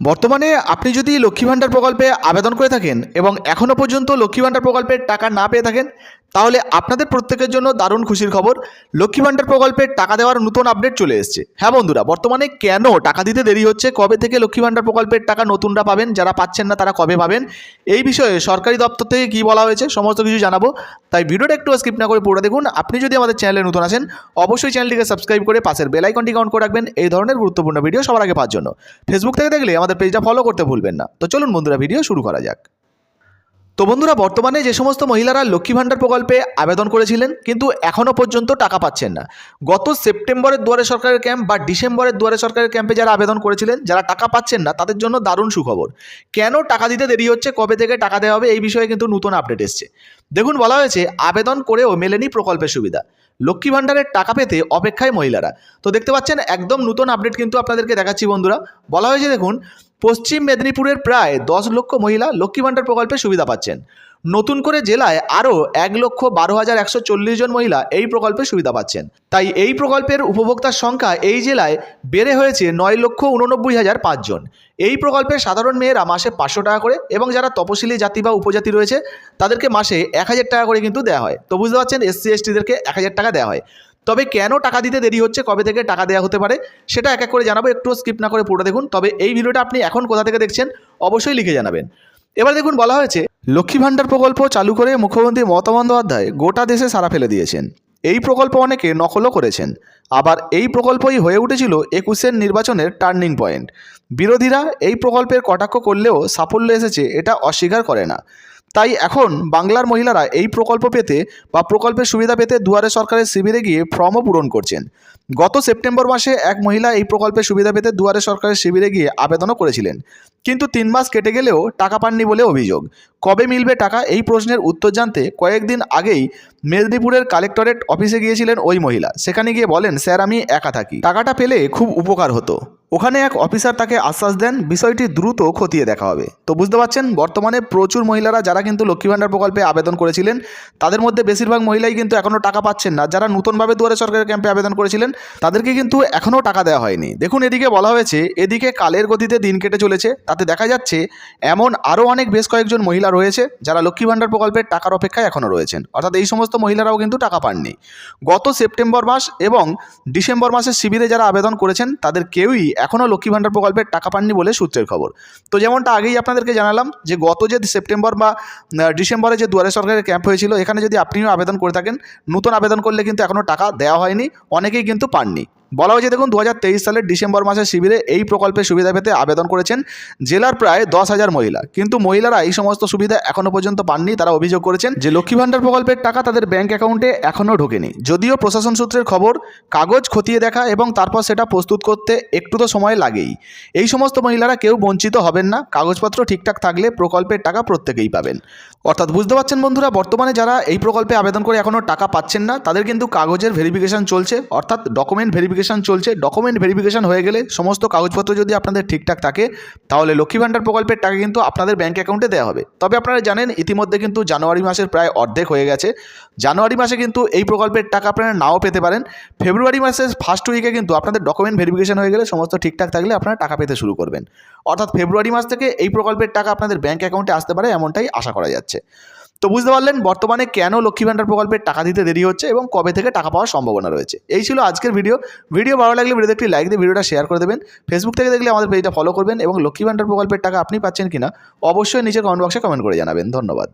বর্তমানে আপনি যদি লক্ষ্মী ভাণ্ডার প্রকল্পে আবেদন করে থাকেন এবং এখনও পর্যন্ত লক্ষ্মী ভাণ্ডার প্রকল্পের টাকা না পেয়ে থাকেন তাহলে আপনাদের প্রত্যেকের জন্য দারুণ খুশির খবর। লক্ষ্মী ভাণ্ডার প্রকল্পের টাকা দেওয়ার নতুন আপডেট চলে এসেছে। হ্যাঁ বন্ধুরা, বর্তমানে কেন টাকা দিতে দেরি হচ্ছে? কবে থেকে লক্ষ্মী ভাণ্ডার প্রকল্পের টাকা নতুনরা পাবেন? যারা পাচ্ছেন না তারা কবে পাবেন? এই বিষয়ে সরকারি দপ্তর থেকে কী বলা হয়েছে সমস্ত কিছু জানাব। তাই ভিডিওটা একটু স্কিপ না করে পুরো দেখুন। আপনি যদি আমাদের চ্যানেলে নতুন আসেন অবশ্যই চ্যানেলটিকে সাবস্ক্রাইব করে পাশের বেল আইকনটি কাউন্ট করে রাখবেন। এই ধরনের গুরুত্বপূর্ণ ভিডিও সবার আগে পাওয়ার জন্য। ফেসবুক থেকে দেখলে আমাদের পেজটা ফলো করতে ভুলবেন না। তো চলুন বন্ধুরা ভিডিও শুরু করা যাক। তো বন্ধুরা, বর্তমানে যে সমস্ত মহিলারা লক্ষ্মী ভাণ্ডার প্রকল্পে আবেদন করেছিলেন, কিন্তু এখনও পর্যন্ত টাকা পাচ্ছেন না। গত সেপ্টেম্বরের দুয়ারে সরকারের ক্যাম্প বা ডিসেম্বরের দুয়ারে সরকারের ক্যাম্পে যারা আবেদন করেছিলেন, যারা টাকা পাচ্ছেন না, তাদের জন্য দারুণ সুখবর। কেন টাকা দিতে দেরি হচ্ছে, কবে থেকে টাকা দেওয়া হবে, এই বিষয়ে কিন্তু নতুন আপডেট এসছে। দেখুন, বলা হয়েছে, আবেদন করেও মেলেনি প্রকল্পের সুবিধা। লক্ষ্মী ভাণ্ডারের টাকা পেতে অপেক্ষায় মহিলারা। তো দেখতে পাচ্ছেন, একদম নতুন আপডেট কিন্তু আপনাদেরকে দেখাচ্ছি বন্ধুরা। বলা হয়েছে, দেখুন পশ্চিম মেদিনীপুরের প্রায় দশ লক্ষ মহিলা লক্ষ্মী ভাণ্ডার প্রকল্পের সুবিধা পাচ্ছেন। নতুন করে জেলায় আরও এক লক্ষ বারো হাজার একশো চল্লিশ জন মহিলা এই প্রকল্পের সুবিধা পাচ্ছেন। তাই এই প্রকল্পের উপভোক্তার সংখ্যা এই জেলায় বেড়ে হয়েছে নয় লক্ষ উননব্বই হাজার পাঁচজন এই প্রকল্পে সাধারণ মেয়েরা মাসে পাঁচশো টাকা করে এবং যারা তপশিলি জাতি বা উপজাতি রয়েছে, তাদেরকে মাসে এক হাজার টাকা করে কিন্তু দেওয়া হয়। তো বুঝতে পারছেন, এসসি, এসটিদেরকে এক হাজার টাকা দেওয়া হয়। তবে কেন টাকা দিতে দেরি হচ্ছে? কবে থেকে টাকা দেওয়া হতে পারে? সেটা এক এক করে জানাব। একটু স্কিপ না করে পুরো দেখুন। তবে এই ভিডিওটা আপনি এখন কোথা থেকে দেখছেন? অবশ্যই লিখে জানাবেন। এবার দেখুন, বলা হয়েছে, লক্ষ্মী ভাণ্ডার প্রকল্প চালু করে মুখ্যমন্ত্রী মমতা বন্দ্যোপাধ্যায় গোটা দেশে সারা ফেলে দিয়েছেন। এই প্রকল্প অনেকে নকলও করেছেন। আবার এই প্রকল্পই হয়ে উঠেছিল একুশের নির্বাচনের টার্নিং পয়েন্ট বিরোধীরা এই প্রকল্পের কটাক্ষ করলেও সাফল্য এসেছে, এটা অস্বীকার করে না। তাই এখন বাংলার মহিলারা এই প্রকল্প পেতে বা প্রকল্পের সুবিধা পেতে দুয়ারে সরকারের শিবিরে গিয়ে ফর্মও পূরণ করছেন। গত সেপ্টেম্বর মাসে এক মহিলা এই প্রকল্পের সুবিধা পেতে দুয়ারে সরকারের শিবিরে গিয়ে আবেদনও করেছিলেন। কিন্তু তিন মাস কেটে গেলেও টাকা পাননি বলে অভিযোগ। কবে মিলবে টাকা এই প্রশ্নের উত্তর জানতে কয়েকদিন আগেই মেদিনীপুরের কালেক্টরেট অফিসে গিয়েছিলেন ওই মহিলা। সেখানে গিয়ে বলেন, স্যার, আমি একা থাকি। টাকাটা পেলে খুব উপকার হতো। ওখানে এক অফিসার তাকে আশ্বাস দেন, বিষয়টি দ্রুত খতিয়ে দেখা হবে। তো বুঝতে পারছেন, বর্তমানে প্রচুর মহিলারা যারা কিন্তু লক্ষ্মী ভাণ্ডার প্রকল্পে আবেদন করেছিলেন, তাদের মধ্যে বেশিরভাগ মহিলাই কিন্তু এখনও টাকা পাচ্ছেন না। যারা নতুনভাবে দুয়ারে সরকারের ক্যাম্পে আবেদন করেছিলেন, তাদেরকে কিন্তু এখনও টাকা দেওয়া হয়নি। দেখুন, এদিকে বলা হয়েছে, এদিকে কালের গতিতে দিন কেটে চলেছে। তাতে দেখা যাচ্ছে, এমন আরও অনেক বেশ কয়েকজন মহিলা রয়েছে, যারা লক্ষ্মী ভাণ্ডার প্রকল্পের টাকার অপেক্ষায় এখনও রয়েছেন। অর্থাৎ এই সমস্ত মহিলারাও কিন্তু টাকা পাননি। গত সেপ্টেম্বর মাস এবং ডিসেম্বর মাসের শিবিরে যারা আবেদন করেছেন, তাদের কেউই এখনও লক্ষ্মী ভাণ্ডার প্রকল্পের টাকা পাননি বলে সূত্রের খবর। তো যেমনটা আগেই আপনাদেরকে জানালাম যে গত যে সেপ্টেম্বর বা ডিসেম্বরে যে দুয়ারে সরকারের ক্যাম্প হয়েছিল, এখানে যদি আপনিও আবেদন করে থাকেন, নতুন আবেদন করলে কিন্তু এখনও টাকা দেওয়া হয়নি, অনেকেই কিন্তু পাননি। বলা হয়েছে, দেখুন দু হাজার তেইশ সালের ডিসেম্বর মাসের শিবিরে এই প্রকল্পের সুবিধা পেতে আবেদন করেছেন জেলার প্রায় দশ হাজার মহিলা। কিন্তু মহিলারা এই সমস্ত সুবিধা এখনও পর্যন্ত পাননি, তারা অভিযোগ করেছেন যে লক্ষ্মী ভাণ্ডার প্রকল্পের টাকা তাদের ব্যাংক অ্যাকাউন্টে এখনও ঢোকেনি। যদিও প্রশাসন সূত্রের খবর, কাগজ খতিয়ে দেখা এবং তারপর সেটা প্রস্তুত করতে একটু তো সময় লাগেই। এই সমস্ত মহিলারা কেউ বঞ্চিত হবেন না, কাগজপত্র ঠিকঠাক থাকলে প্রকল্পের টাকা প্রত্যেকেই পাবেন। অর্থাৎ বুঝতে পারছেন বন্ধুরা, বর্তমানে যারা এই প্রকল্পে আবেদন করে এখনও টাকা পাচ্ছেন না, তাদের কিন্তু কাগজের ভেরিফিকেশন চলছে, অর্থাৎ ডকুমেন্ট ভেরিফিকেশন চলছে ডকুমেন্ট ভেরিফিকেশন হয়ে গেলে সমস্ত কাগজপত্র যদি আপনাদের ঠিকঠাক থাকে, তাহলে লক্ষ্মী ভাণ্ডার প্রকল্পের টাকা কিন্তু আপনাদের ব্যাঙ্ক অ্যাকাউন্টে দেওয়া হবে। তবে আপনারা জানেন, ইতিমধ্যে কিন্তু জানুয়ারি মাসের প্রায় অর্ধেক হয়ে গেছে। জানুয়ারি মাসে কিন্তু এই প্রকল্পের টাকা আপনারা নাও পেতে পারেন। ফেব্রুয়ারি মাসের ফার্স্ট উইকে কিন্তু আপনাদের ডকুমেন্ট ভেরিফিকেশন হয়ে গেলে সমস্ত ঠিকঠাক থাকলে আপনারা টাকা পেতে শুরু করবেন। অর্থাৎ ফেব্রুয়ারি মাস থেকে এই প্রকল্পের টাকা আপনাদের ব্যাঙ্ক অ্যাকাউন্টে আসতে পারে, এমনটাই আশা করা যাচ্ছে। তো বুঝতে পারলেন বর্তমানে কেন লক্ষ্মী ভাণ্ডার প্রকল্পের টাকা দিতে দেরি হচ্ছে এবং কবে থেকে টাকা পাওয়ার সম্ভাবনা রয়েছে। এই ছিল আজকের ভিডিও। ভিডিও ভালো লাগলে ভিডিও একটি লাইক দিয়ে ভিডিওটা শেয়ার করে দেবেন। ফেসবুক থেকে দেখলে আমাদের পেজটা ফলো করবেন এবং লক্ষ্মী ভাণ্ডার প্রকল্পের টাকা আপনি পাচ্ছেন কিনা অবশ্যই নিচে কমেন্ট বক্সে কমেন্ট করে জানাবেন। ধন্যবাদ।